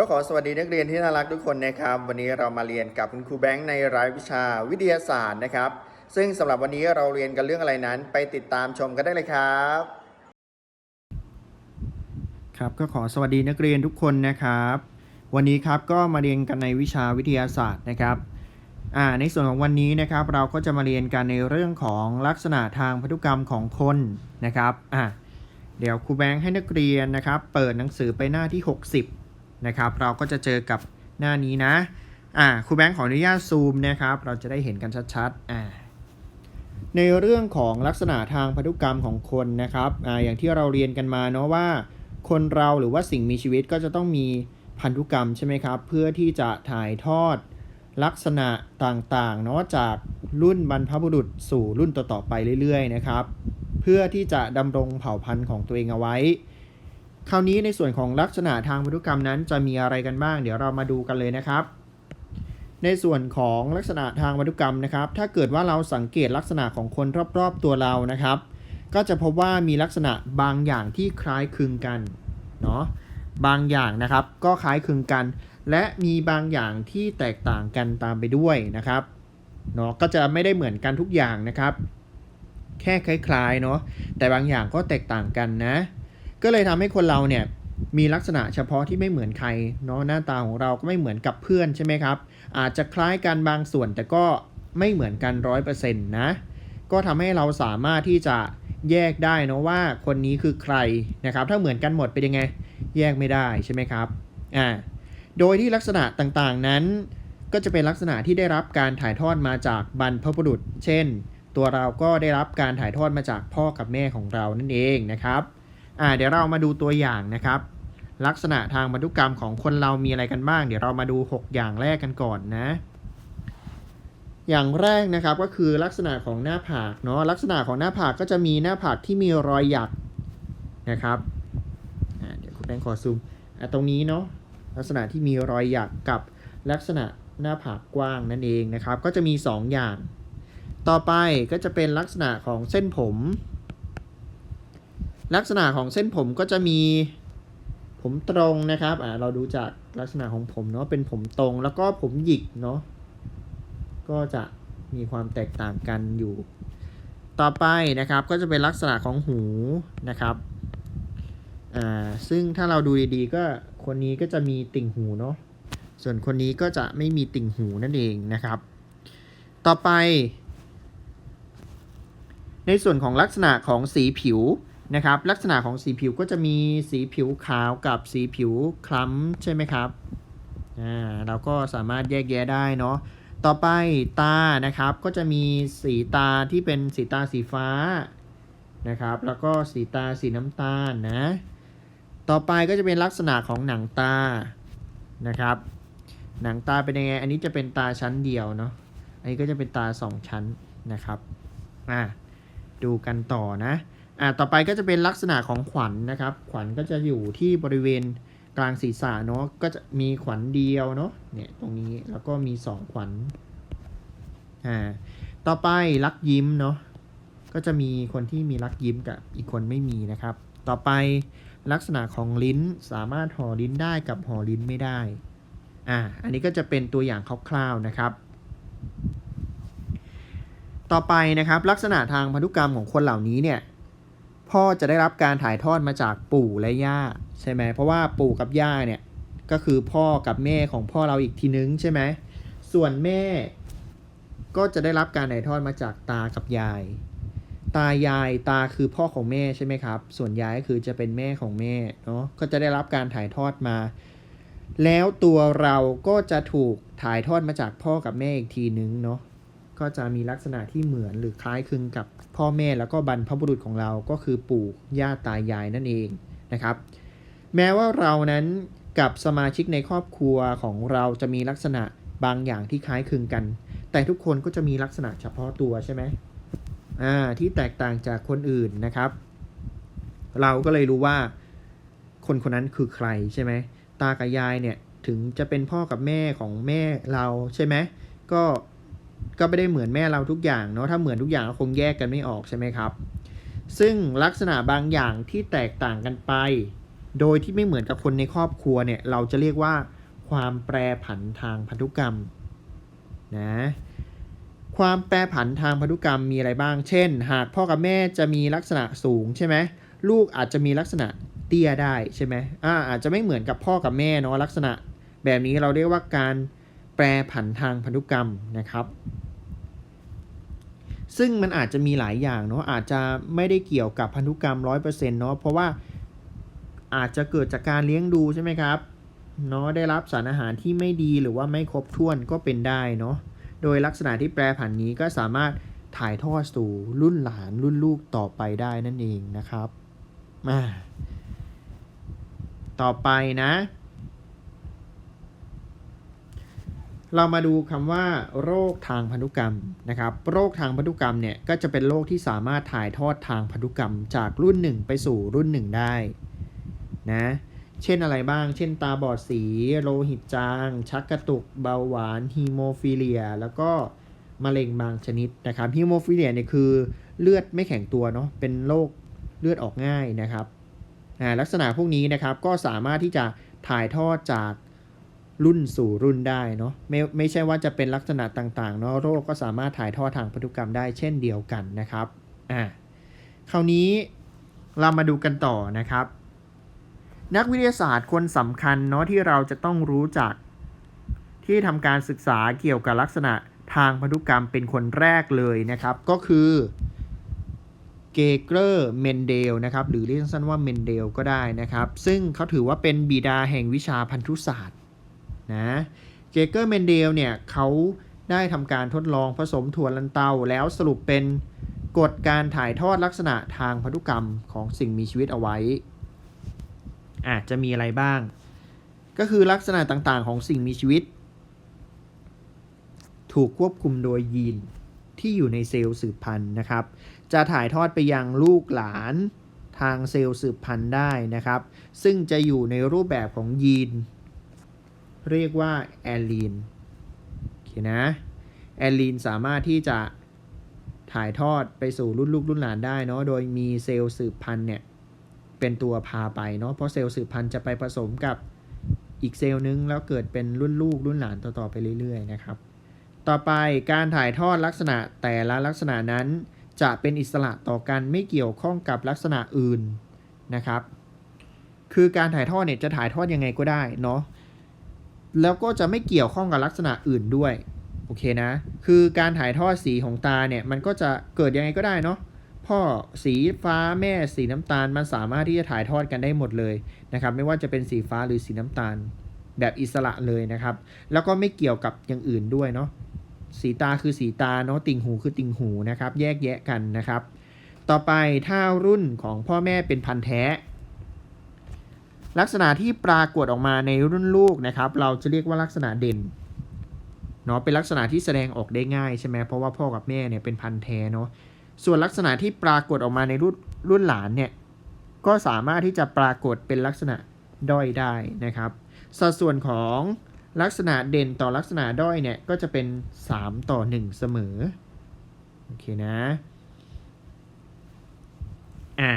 ก็ขอสวัสดีนักเรียนที่น่ารักทุกคนนะครับ วันนี้เรามาเรียนกับคุณครูแบงค์ในรายวิชาวิทยาศาสตร์นะครับ ซึ่งสำหรับวันนี้เราเรียนกันเรื่องอะไรนั้น ไปติดตามชมกันได้เลยครับ ครับก็ขอสวัสดีนักเรียนทุกคนนะครับ วันนี้ครับก็มาเรียนกันในวิชาวิทยาศาสตร์นะครับอ่าในส่วนของวันนี้นะครับ เราก็จะมาเรียนกันในเรื่องของลักษณะทางพันธุกรรมของคนนะครับอ่าเดี๋ยวครูแบงค์ให้นักเรียนนะครับ เปิดหนังสือไปหน้าที่ 60 นะครับ เราก็จะเจอกับหน้านี้นะอ่าครูแบงค์ขออนุญาตซูมนะครับ เราจะได้เห็นกันชัดๆอ่าในเรื่องของลักษณะทางพันธุกรรมของคนนะครับอ่าอย่างที่เราเรียนกันมาเนาะว่า คนเราหรือว่าสิ่งมีชีวิตก็จะต้องมีพันธุกรรมใช่ไหมครับ เพื่อที่จะถ่ายทอดลักษณะต่างๆเนาะจากรุ่นบรรพบุรุษสู่รุ่นต่อๆไปเรื่อยๆนะครับ เพื่อที่จะดำรงเผ่าพันธุ์ของตัวเองเอาไว้ คราวนี้ในส่วนของลักษณะทางพันธุกรรมนั้นจะมีอะไรกันบ้าง เดี๋ยวเรามาดูกันเลยนะครับ ในส่วนของลักษณะทางพันธุกรรมนะครับ ถ้าเกิดว่าเราสังเกตลักษณะของคนรอบๆตัวเรานะครับ ก็จะพบว่ามีลักษณะบางอย่างที่คล้ายคลึงกันเนาะบางอย่างนะครับก็คล้ายคลึงกัน และมีบางอย่างที่แตกต่างกันตามไปด้วยนะครับเนาะก็จะไม่ได้เหมือนกันทุกอย่างนะครับ แค่คล้ายๆเนาะแต่บางอย่างก็แตกต่างกันนะ ก็เลยทำให้คนเราเนี่ยมีลักษณะเฉพาะที่ไม่เหมือนใครเนาะหน้าตาของเราก็ไม่เหมือนกับเพื่อนใช่ไหมครับ อาจจะคล้ายกันบางส่วนแต่ก็ไม่เหมือนกันร้อยเปอร์เซ็นต์นะ ก็ทำให้เราสามารถที่จะแยกได้นะว่าคนนี้คือใครนะครับ ถ้าเหมือนกันหมดเป็นยังไง แยกไม่ได้ใช่ไหมครับอ่าโดยที่ลักษณะต่างๆนั้น ก็จะเป็นลักษณะที่ได้รับการถ่ายทอดมาจากบรรพบุรุษ เช่น ตัวเราก็ได้รับการถ่ายทอดมาจากพ่อกับแม่ของเรานั่นเองนะครับ อ่าเดี๋ยวเรามาดูตัวอย่างนะครับ ลักษณะทางพันธุกรรมของคนเรามีอะไรกันบ้าง เดี๋ยวเรามาดู 6 อย่างแรกกันก่อนนะ อย่างแรกนะครับก็คือลักษณะของหน้าผากเนาะลักษณะของหน้าผากก็จะมีหน้าผากที่มีรอยหยักนะครับเดี๋ยวคุณแบงขอซูมตรงนี้เนาะลักษณะที่มีรอยหยักกับลักษณะหน้าผากกว้างนั่นเองนะครับ ก็จะมี 2 อย่าง ต่อไปก็จะเป็นลักษณะของเส้นผม ลักษณะของเส้นผมก็จะมีผมตรงนะครับ อ่า เราดูจากลักษณะของผมเนาะ เป็นผมตรงแล้วก็ผมหยิกเนาะ ก็จะมีความแตกต่างกันอยู่ ต่อไปนะครับ ก็จะเป็นลักษณะของหูนะครับ อ่า ซึ่งถ้าเราดูดีๆ ก็คนนี้ก็จะมีติ่งหูเนาะ ส่วนคนนี้ก็จะไม่มีติ่งหูนั่นเองนะครับ ต่อไป ในส่วนของลักษณะของสีผิว นะครับลักษณะของสีผิวก็จะมีสีผิวขาวกับสีผิวคล้ำใช่ไหมครับอ่าเราก็สามารถแยกแยะได้เนาะต่อไปตานะครับก็จะมีสีตาที่เป็นสีตาสีฟ้านะครับแล้วก็สีตาสีน้ำตาลนะต่อไปก็จะเป็นลักษณะของหนังตานะครับ หนังตาเป็นยังไง อันนี้จะเป็นตาชั้นเดียวเนาะอันนี้ก็จะเป็นตาสองชั้นนะครับอ่าดูกันต่อนะ อ่าต่อไปก็จะเป็นลักษณะของขวัญนนะครับ ขวัญก็จะอยู่ที่บริเวณกลางศีรษะเนาะก็จะมีขวัญเดียวเนาะเนี่ยตรงนี้แล้วก็มีสองขวัญอ่าต่อไปลักยิ้มเนาะก็จะมีคนที่มีลักยิ้มกับอีกคนไม่มีนะครับ ต่อไปลักษณะของลิ้นสามารถห่อลิ้นได้กับห่อลิ้นไม่ได้อ่าอันนี้ก็จะเป็นตัวอย่างคร่าวๆนะครับ ต่อไปนะครับลักษณะทางพันธุกรรมของคนเหล่านี้เนี่ย พ่อจะได้รับการถ่ายทอดมาจากปู่และย่าใช่ไหมเพราะว่าปู่กับย่าเนี่ยก็คือพ่อกับแม่ของพ่อเราอีกทีนึงใช่ไหมส่วนแม่ก็จะได้รับการถ่ายทอดมาจากตากับยาย ตายายตาคือพ่อของแม่ใช่ไหมครับ ส่วนยายก็คือจะเป็นแม่ของแม่เนาะก็จะได้รับการถ่ายทอดมา แล้วตัวเราก็จะถูกถ่ายทอดมาจากพ่อกับแม่อีกทีนึงเนาะ ก็จะมีลักษณะที่เหมือนหรือคล้ายคลึงกับพ่อแม่แล้วก็บรรพบุรุษของเราก็คือปู่ย่าตายายนั่นเองนะครับ แม้ว่าเรานั้นกับสมาชิกในครอบครัวของเราจะมีลักษณะบางอย่างที่คล้ายคลึงกัน แต่ทุกคนก็จะมีลักษณะเฉพาะตัวใช่ไหมอ่าที่แตกต่างจากคนอื่นนะครับ เราก็เลยรู้ว่าคนคนนั้นคือใครใช่ไหมตากับยายเนี่ยถึงจะเป็นพ่อกับแม่ของแม่เราใช่ไหมก็ ก็ไม่ได้เหมือนแม่เราทุกอย่างเนาะถ้าเหมือนทุกอย่างก็คงแยกกันไม่ออกใช่ไหมครับ ซึ่งลักษณะบางอย่างที่แตกต่างกันไป โดยที่ไม่เหมือนกับคนในครอบครัวเนี่ยเราจะเรียกว่าความแปรผันทางพันธุกรรมนะความแปรผันทางพันธุกรรมมีอะไรบ้าง เช่น หากพ่อกับแม่จะมีลักษณะสูงใช่ไหมลูกอาจจะมีลักษณะเตี้ยได้ใช่ไหมอ่าอาจจะไม่เหมือนกับพ่อกับแม่เนาะลักษณะ แบบนี้เราเรียกว่าการแปรผันทางพันธุกรรมนะครับ ซึ่งมันอาจจะมีหลายอย่างเนาะอาจจะไม่ได้เกี่ยวกับพันธุกรรม100%เนาะเพราะว่าอาจจะเกิดจากการเลี้ยงดูใช่ไหมครับเนาะได้รับสารอาหารที่ไม่ดีหรือว่าไม่ครบถ้วนก็เป็นได้เนาะโดยลักษณะที่แปรผันนี้ก็สามารถถ่ายทอดสู่รุ่นหลานรุ่นลูกต่อไปได้นั่นเองนะครับมาต่อไปนะ เรามาดูคำว่า โรคทางพันธุกรรมนะครับ โรคทางพันธุกรรมเนี่ยก็จะเป็นโรคที่สามารถถ่ายทอดทางพันธุกรรมจากรุ่นหนึ่งไปสู่รุ่นหนึ่งได้นะเช่นอะไรบ้าง เช่นตาบอดสี โลหิตจาง ชักกระตุก เบาหวานฮีโมฟิเลีย แล้วก็มะเร็งบางชนิดนะครับฮีโมฟิเลียเนี่ยคือเลือดไม่แข็งตัวเนาะเป็นโรคเลือดออกง่ายนะครับลักษณะพวกนี้นะครับก็สามารถที่จะถ่ายทอดจาก รุ่นสู่รุ่นได้เนาะไม่ไม่ใช่ว่าจะเป็นลักษณะต่างๆเนาะโรคก็สามารถถ่ายทอดทางพันธุกรรมได้เช่นเดียวกันนะครับอ่าคราวนี้เรามาดูกันต่อนะครับ นักวิทยาศาสตร์คนสำคัญเนาะที่เราจะต้องรู้จัก ที่ทำการศึกษาเกี่ยวกับลักษณะทางพันธุกรรมเป็นคนแรกเลยนะครับ ก็คือเกเกอร์เมนเดลนะครับหรือเรียกสั้นว่าเมนเดลก็ได้นะครับ ซึ่งเขาถือว่าเป็นบิดาแห่งวิชาพันธุศาสตร์ นะเกเกอร์เมนเดลเนี่ยเขาได้ทำการทดลองผสมถั่วลันเตาแล้วสรุปเป็นกฎการถ่ายทอดลักษณะทางพันธุกรรมของสิ่งมีชีวิตเอาไว้ อาจจะมีอะไรบ้าง ก็คือลักษณะต่างๆ ของสิ่งมีชีวิต ถูกควบคุมโดยยีนที่อยู่ในเซลล์สืบพันธุ์นะครับ จะถ่ายทอดไปยังลูกหลานทางเซลล์สืบพันธุ์ได้นะครับ ซึ่งจะอยู่ในรูปแบบของยีน เรียกว่าแอลีนโอเคนะแอลีนสามารถที่จะถ่ายทอดไปสู่รุ่นลูกรุ่นหลานได้เนาะโดยมีเซลล์สืบพันธุ์เนี่ยเป็นตัวพาไปเนาะเพราะเซลล์สืบพันธุ์จะไปผสมกับอีกเซลล์นึงแล้วเกิดเป็นรุ่นลูกรุ่นหลานต่อๆไปเรื่อยๆนะครับ ต่อไปการถ่ายทอดลักษณะแต่ละลักษณะนั้น จะเป็นอิสระต่อกันไม่เกี่ยวข้องกับลักษณะอื่นนะครับ คือการถ่ายทอดเนี่ยจะถ่ายทอดยังไงก็ได้เนาะ แล้วก็จะไม่เกี่ยวข้องกับลักษณะอื่นด้วย โอเคนะ คือการถ่ายทอดสีของตาเนี่ย มันก็จะเกิดยังไงก็ได้เนาะ พ่อสีฟ้าแม่สีน้ำตาล มันสามารถที่จะถ่ายทอดกันได้หมดเลยนะครับ ไม่ว่าจะเป็นสีฟ้าหรือสีน้ำตาล แบบอิสระเลยนะครับ แล้วก็ไม่เกี่ยวกับอย่างอื่นด้วยเนาะ สีตาคือสีตาเนาะ ติ่งหูคือติ่งหูนะครับ แยกแยะกันนะครับ ต่อไปถ้ารุ่นของพ่อแม่เป็นพันธุ์แท้ ลักษณะที่ปรากฏออกมาในรุ่นลูกนะครับ เราจะเรียกว่าลักษณะเด่นเนาะเป็นลักษณะที่แสดงออกได้ง่ายใช่ไหมเพราะว่าพ่อกับแม่เนี่ยเป็นพันธุ์แท้เนาะส่วนลักษณะที่ปรากฏออกมาในรุ่นรุ่นหลานเนี่ยก็สามารถที่จะปรากฏเป็นลักษณะด้อยได้นะครับ สัดส่วนของลักษณะเด่นต่อลักษณะด้อยเนี่ยก็จะเป็น 3 ต่อ 1 เสมอโอเคนะอ่า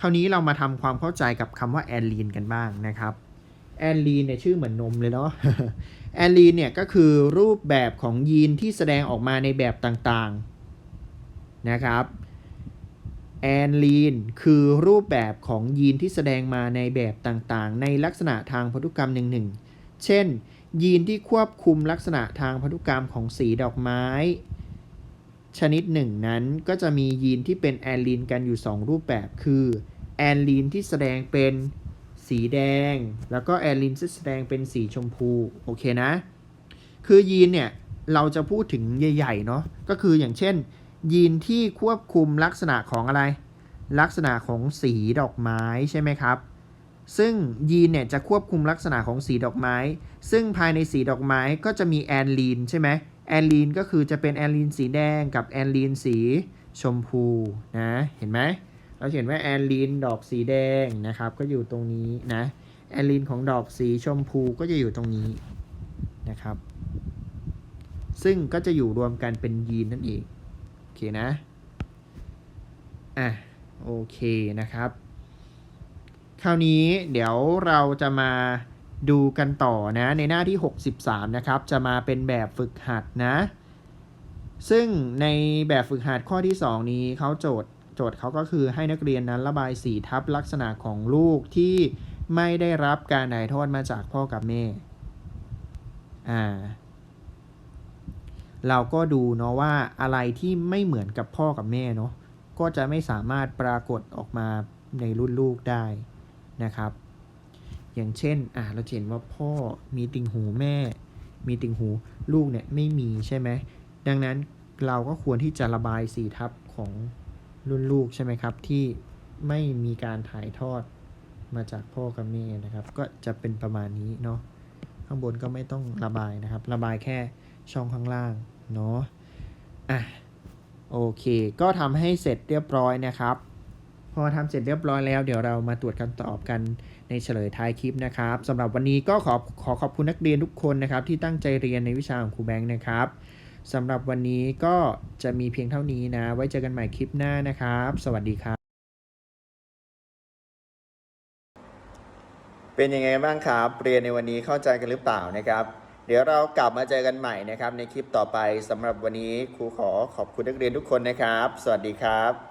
คราวนี้เรามาทำความเข้าใจกับคำว่าแอนลีนกันบ้างนะครับแอนลีนเนี่ยชื่อเหมือนนมเลยเนาะแอนลีนเนี่ยก็คือรูปแบบของยีนที่แสดงออกมาในแบบต่างๆนะครับแอนลีนคือรูปแบบของยีนที่แสดงมาในแบบต่างๆ ในลักษณะทางพันธุกรรมหนึ่งๆ เช่น ยีนที่ควบคุมลักษณะทางพันธุกรรมของสีดอกไม้ ชนิดหนึ่งนั้นก็จะมียีนที่เป็นแอนลีนกันอยู่ 2 รูปแบบคือ แอนลีนที่แสดงเป็นสีแดง แล้วก็แอนลีนที่แสดงเป็นสีชมพูโอเคนะ คือยีนเนี่ยเราจะพูดถึงใหญ่ๆเนาะก็คืออย่างเช่น ยีนที่ควบคุมลักษณะของอะไร ลักษณะของสีดอกไม้ใช่ไหมครับ ซึ่งยีนเนี่ยจะควบคุมลักษณะของสีดอกไม้ ซึ่งภายในสีดอกไม้ก็จะมีแอนลีนใช่ไหมแอนลีนก็คือจะเป็นแอนลีนสีแดงกับแอนลีนสีชมพูนะเห็นไหม เราเห็นว่าแอนลีนดอกสีแดงนะครับก็อยู่ตรงนี้นะแอนลีนของดอกสีชมพูก็จะอยู่ตรงนี้นะครับ ซึ่งก็จะอยู่รวมกันเป็นยีนนั่นเองโอเคนะอะโอเคนะครับ คราวนี้เดี๋ยวเราจะมาดูกันต่อนะในหน้าที่ 63 นะครับ จะมาเป็นแบบฝึกหัดนะ ซึ่งในแบบฝึกหัดข้อที่ 2 นี้เขาโจทย์ จทย์เขาก็คือให้นักเรียนนั้นระบายสีทับลักษณะของลูกที่ไม่ได้รับการถ่ายทอดมาจากพ่อกับแม่ อ่า เราก็ดูเนาะว่าอะไรที่ไม่เหมือนกับพ่อกับแม่เนาะ ก็จะไม่สามารถปรากฏออกมาในรุ่นลูกได้นะครับ อย่างเช่น อะเราเห็นว่าพ่อมีติ่งหูแม่ มีติ่งหูลูกเนี่ยไม่มีใช่ไหม ดังนั้นเราก็ควรที่จะระบายสีทับของ รุ่นลูกใช่ไหมครับ ที่ไม่มีการถ่ายทอดมาจากพ่อกับแม่นะครับ ก็จะเป็นประมาณนี้เนาะข้างบนก็ไม่ต้องระบายนะครับ ระบายแค่ช่องข้างล่างเนาะอะโอเค ก็ทำให้เสร็จเรียบร้อยนะครับ พอทำเสร็จเรียบร้อยแล้ว เดี๋ยวเรามาตรวจคำตอบกันในเฉลยท้ายคลิปนะครับสำหรับวันนี้ก็ขอขอขอบคุณนักเรียนทุกคนนะครับ ที่ตั้งใจเรียนในวิชาของครูแบงค์นะครับ สำหรับวันนี้ก็จะมีเพียงเท่านี้นะ ไว้เจอกันใหม่คลิปหน้านะครับ สวัสดีครับ เป็นยังไงบ้างครับ เรียนในวันนี้เข้าใจกันหรือเปล่านะครับ เดี๋ยวเรากลับมาเจอกันใหม่นะครับ ในคลิปต่อไปสำหรับวันนี้ครูขอขอบคุณนักเรียนทุกคนนะครับ สวัสดีครับ